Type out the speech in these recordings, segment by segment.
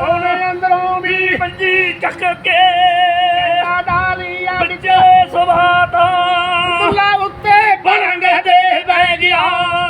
ਉਹਨੇ ਅੰਦਰੋਂ ਵੀ ਪੰਜੀ ਚੱਕ ਕੇ ਆਦਾਰੀ ਅੱਜ ਸੁਭਾਤਾ ਬੁੱਲਾ ਉੱਤੇ ਬਰੰਗ ਦੇ ਬਹਿ ਗਿਆ।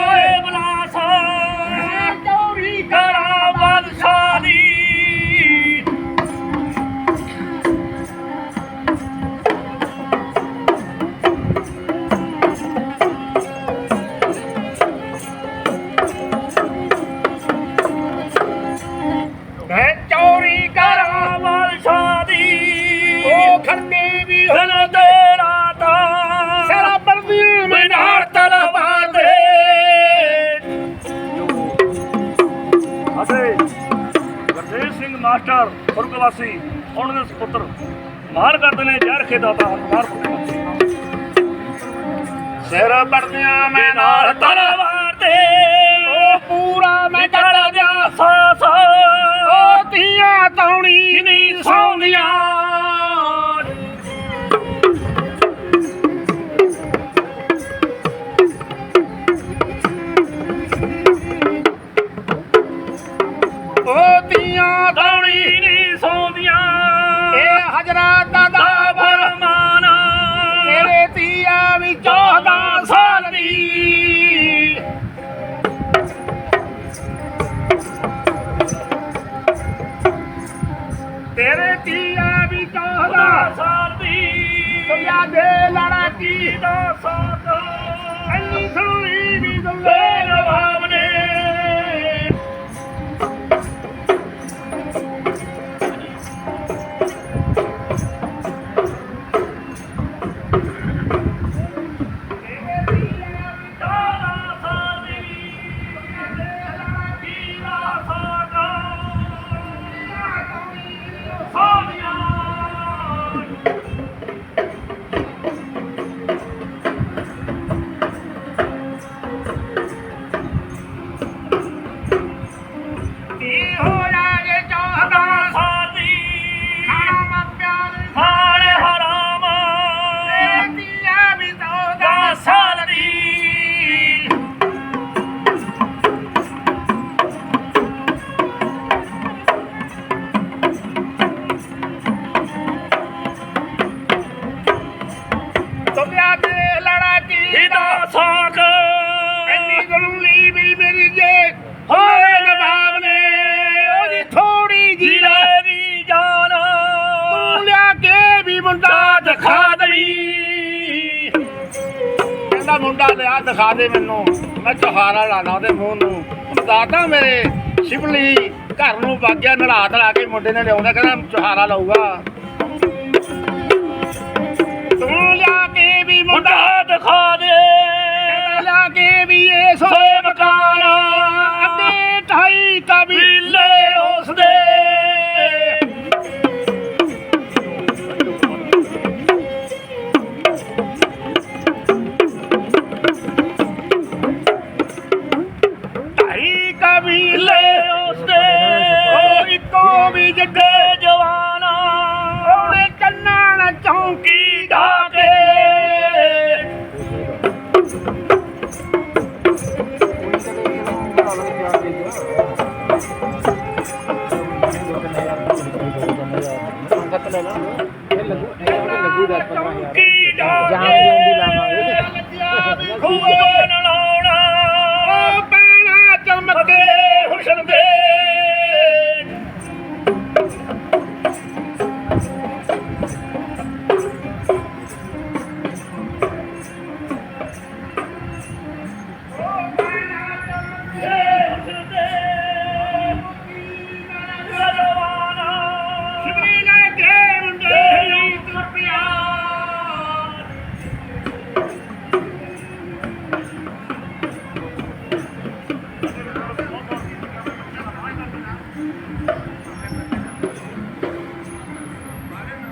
ਵੀ ਖਾਏ ਗੁਰਦੇਵ ਸਿੰਘ ਮਾਸਟਰ ਸੁਰਗਵਾਸੀ ਉਹਨਾਂ ਦੇ ਸੁਪੁੱਤਰ ਮਾਰ ਕਰਦੇ ਨੇ ਜ਼ਹਿਰ ਖੇ ਦਾਤਾ ਹਰਮਾਰ ਸਿਰ ਪੜਦਿਆਂ ਮੈਂ ਨਾਲ ਤਲਵਾਰ ਦੇ ਉਹ ਪੂਰਾ ਮੈਂ ਨਿਕਲ ਜਾ ਸਾਸ ਉਹ ਧੀਆਂ ਤੌਣੀ ਨਹੀਂ ਸੌਂਦੀਆਂ। ਦੁਨੀਆ ਦੇ ਲੜਕੀ ਦਾ ਸਾਥ ਕੀ ਮੁੰਡਾ ਦਿਖਾ ਦਵੀ। ਕਹਿੰਦਾ ਮੁੰਡਾ ਲਿਆ ਦਿਖਾ ਦੇ ਮੈਨੂੰ। ਮੈਂ ਚਹਾਰਾ ਲਾਣਾ ਉਹਦੇ ਮੂੰਹ ਨੂੰ। ਦਾਦਾ ਮੇਰੇ ਸ਼ਿਵਲੀ ਘਰ ਨੂੰ ਵਾਗਿਆ ਨਲਾ ਧਲਾ ਕੇ ਮੁੰਡੇ ਨੇ ਲਿਆਉਂਦਾ ਕਹਿੰਦਾ ਚਹਾਰਾ ਲਾਊਗਾ। ਤੂੰ ਲਿਆ ਕੇ ਵੀ ਮੁੰਡਾ ਮੁੰਡਾ ਦਿਖਾ ਦੇ। ਕਹਿੰਦਾ ਲਿਆ ਕੇ ਵੀ ਇਹ ਸੋਏ ਮਕਾਨ। ਸੰਗਤ ਲੈ ਲਾ ਇਹ ਲੱਗੂ ਇਹ ਲੱਗੂ 10 15000 ਜਹਾਂ ਦੀ ਹੁੰਦੀ ਲਾਵਾਂਗੇ। ਖੂਬ ਨਾਲ ਆਉਣਾ ਪੈਣਾ ਚਮਕੇ ਹੁਸਨ ਦੇ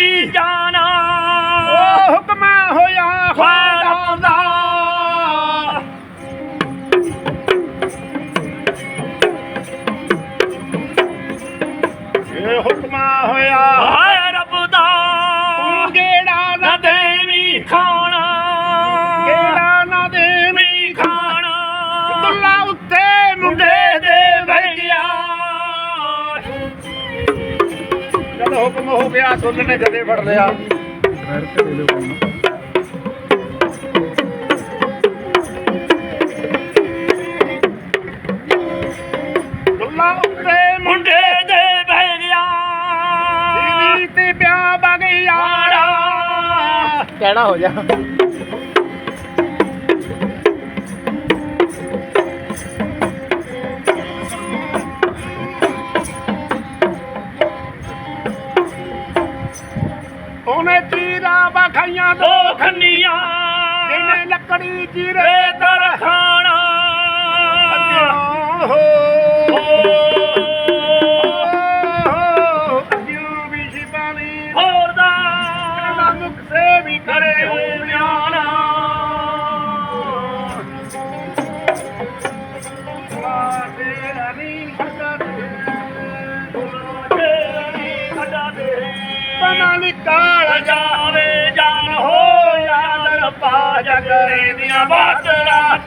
ਵੀ ਜਾਣਾ। ਓ ਹੁਕਮ ਹੋਇਆ ਖੁਦਾ ਦਾ ਗਿਆ ਸੁੱਲ ਨੇ ਜਦੇ ਫੜ ਲਿਆ। ਦੁੱਲਾ ਉੱਤੇ ਮੁੰਡੇ ਦੇ ਬਹਿ ਗਿਆ। ਮੁੰਡੀ ਤੇ ਪਿਆ ਬਗਿਆੜਾ ਕਹਿਣਾ ਹੋ ਜਾ ਉਹਨੇ ਚੀਰਾ ਬਖਾਈਆਂ ਦੋ ਖੰਨੀਆਂ। ਜਿਹਨੇ ਲੱਕੜੀ ਚੀਰੇ ਅੱਗਿਓਂ ਹੋ। Bacharach,